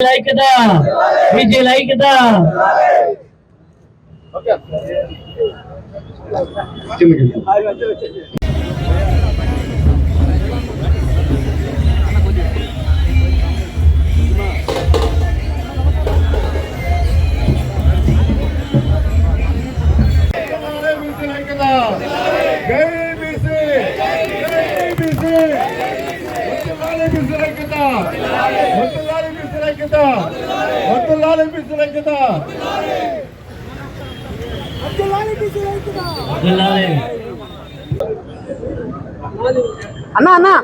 ఐక్యత బీసీల ఐక్యత. అన్నా అన్నా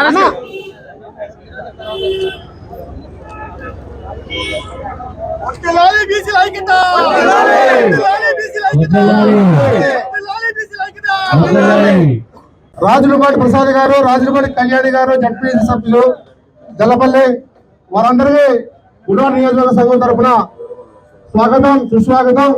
అన్నా రాజులపాటి ప్రసాద్ గారు రాజులపాటి కళ్యాణి గారు జడ్పీ సభ్యులు జల్లపల్లి వారందరికీ గుడా నియోజకవర్గ సంఘం తరఫున స్వాగతం సుస్వాగతం.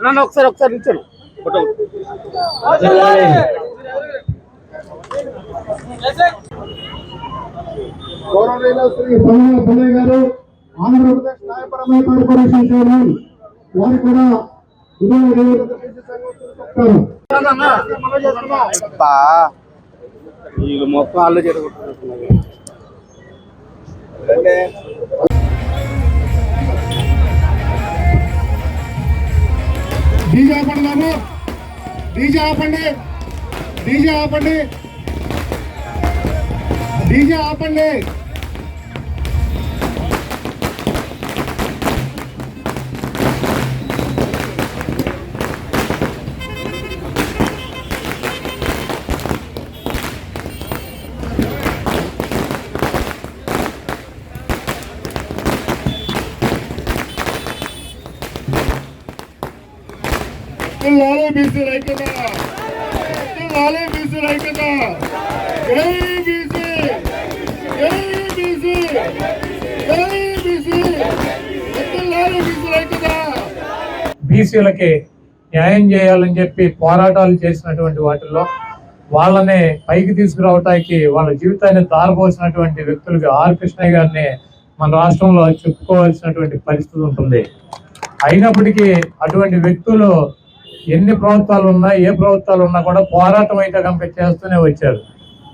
అన్నా ఒకసారి ఒకసారి ఇచ్చాను ఫోటో. గౌరవనీయులు శ్రీ సోమయ్య పుల్లయ్య గారు ఆంధ్రప్రదేశ్ న్యాయపరమైన కార్పొరేషన్ చైర్మన్ వారు కూడా వీళ్ళు మొత్తం అల్లు జరుగుతున్నారు డీజే ఆపండి బాబు. డీజే ఆపండి. డీజే ఆపండి. డీజే ఆపండి లాలే బీసీ రైతుల లాలే బీసీ రైతుల జై బీసీ బీసీలకి న్యాయం చేయాలని చెప్పి పోరాటాలు చేసినటువంటి వాటిల్లో వాళ్ళని పైకి తీసుకురావటానికి వాళ్ళ జీవితాన్ని తారబోసినటువంటి వ్యక్తులుగా ఆర్ కృష్ణయ్య గారిని మన రాష్ట్రంలో చెప్పుకోవాల్సినటువంటి పరిస్థితి ఉంటుంది. అయినప్పటికీ అటువంటి వ్యక్తులు ఎన్ని ప్రభుత్వాలు ఉన్నా ఏ ప్రభుత్వాలు ఉన్నా కూడా పోరాటం అయితే కనుక చేస్తూనే వచ్చారు.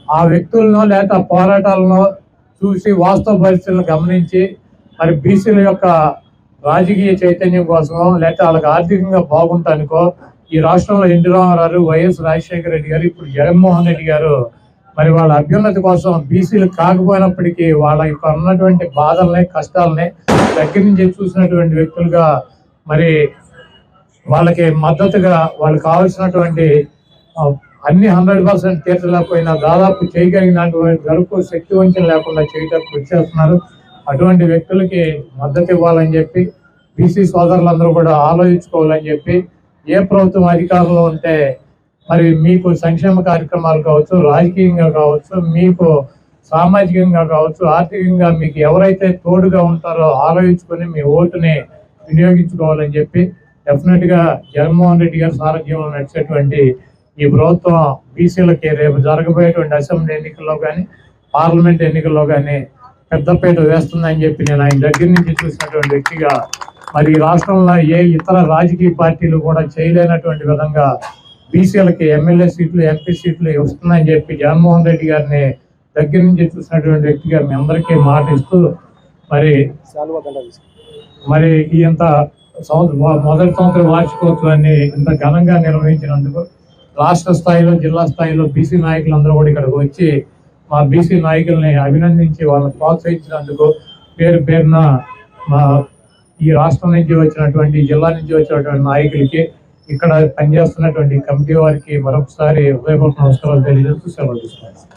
ఆ వ్యక్తులను లేకపోతే పోరాటాలను చూసి వాస్తవ పరిస్థితులను గమనించి మరి బీసీల యొక్క రాజకీయ చైతన్యం కోసమో లేకపోతే వాళ్ళకి ఆర్థికంగా బాగుంటానికో ఈ రాష్ట్రంలో ఎన్టీ రామారావు వైఎస్ రాజశేఖర రెడ్డి గారు ఇప్పుడు జగన్మోహన్ రెడ్డి గారు మరి వాళ్ళ అభ్యున్నతి కోసం బీసీలు కాకపోయినప్పటికీ వాళ్ళ యొక్క ఉన్నటువంటి బాధల్ని కష్టాలని దగ్గర నుంచి చూసినటువంటి వ్యక్తులుగా మరి వాళ్ళకి మద్దతుగా వాళ్ళకి కావాల్సినటువంటి అన్ని హండ్రెడ్ పర్సెంట్ తీర్చలేకపోయినా దాదాపు చేయగలిగినటువంటి వరకు శక్తి వంచన లేకుండా చేయక చేస్తున్నారు. అటువంటి వ్యక్తులకి మద్దతు ఇవ్వాలని చెప్పి బీసీ సోదరులందరూ కూడా ఆలోచించుకోవాలని చెప్పి ఏ ప్రభుత్వం అధికారంలో ఉంటే మరి మీకు సంక్షేమ కార్యక్రమాలు కావచ్చు రాజకీయంగా కావచ్చు మీకు సామాజికంగా కావచ్చు ఆర్థికంగా మీకు ఎవరైతే తోడుగా ఉంటారో ఆలోచించుకొని మీ ఓటుని వినియోగించుకోవాలని చెప్పి డెఫినెట్గా జగన్మోహన్ రెడ్డి గారి సారథ్యంలో నడిచేటువంటి ఈ ప్రభుత్వం బీసీలకి రేపు జరగబోయేటువంటి అసెంబ్లీ ఎన్నికల్లో కానీ పార్లమెంట్ ఎన్నికల్లో కానీ పెద్దపేట వేస్తుందని చెప్పి నేను ఆయన దగ్గర నుంచి చూసినటువంటి వ్యక్తిగా మరి ఈ రాష్ట్రంలో ఏ ఇతర రాజకీయ పార్టీలు కూడా చేయలేనటువంటి విధంగా బీసీలకి ఎమ్మెల్యే సీట్లు ఎంపీ సీట్లు వస్తుందని చెప్పి జగన్మోహన్ రెడ్డి గారిని దగ్గర నుంచి చూసినటువంటి వ్యక్తిగా మీ అందరికీ మాట ఇస్తూ మరి మరి ఇంత సంవత్సరం మొదటి సంవత్సరం వార్షికోత్సవాన్ని ఇంత ఘనంగా నిర్వహించినందుకు రాష్ట్ర స్థాయిలో జిల్లా స్థాయిలో బీసీ నాయకులందరూ కూడా ఇక్కడికి వచ్చి మా బీసీ నాయకుల్ని అభినందించి వాళ్ళని ప్రోత్సహించినందుకు పేరు పేరున మా ఈ రాష్ట్రం నుంచి వచ్చినటువంటి జిల్లా నుంచి వచ్చినటువంటి నాయకులకి ఇక్కడ పనిచేస్తున్నటువంటి కమిటీ వారికి మరొకసారి హృదయపూర్వక నమస్కారాలు తెలియజేస్తూ సెలవు తీసుకున్నాను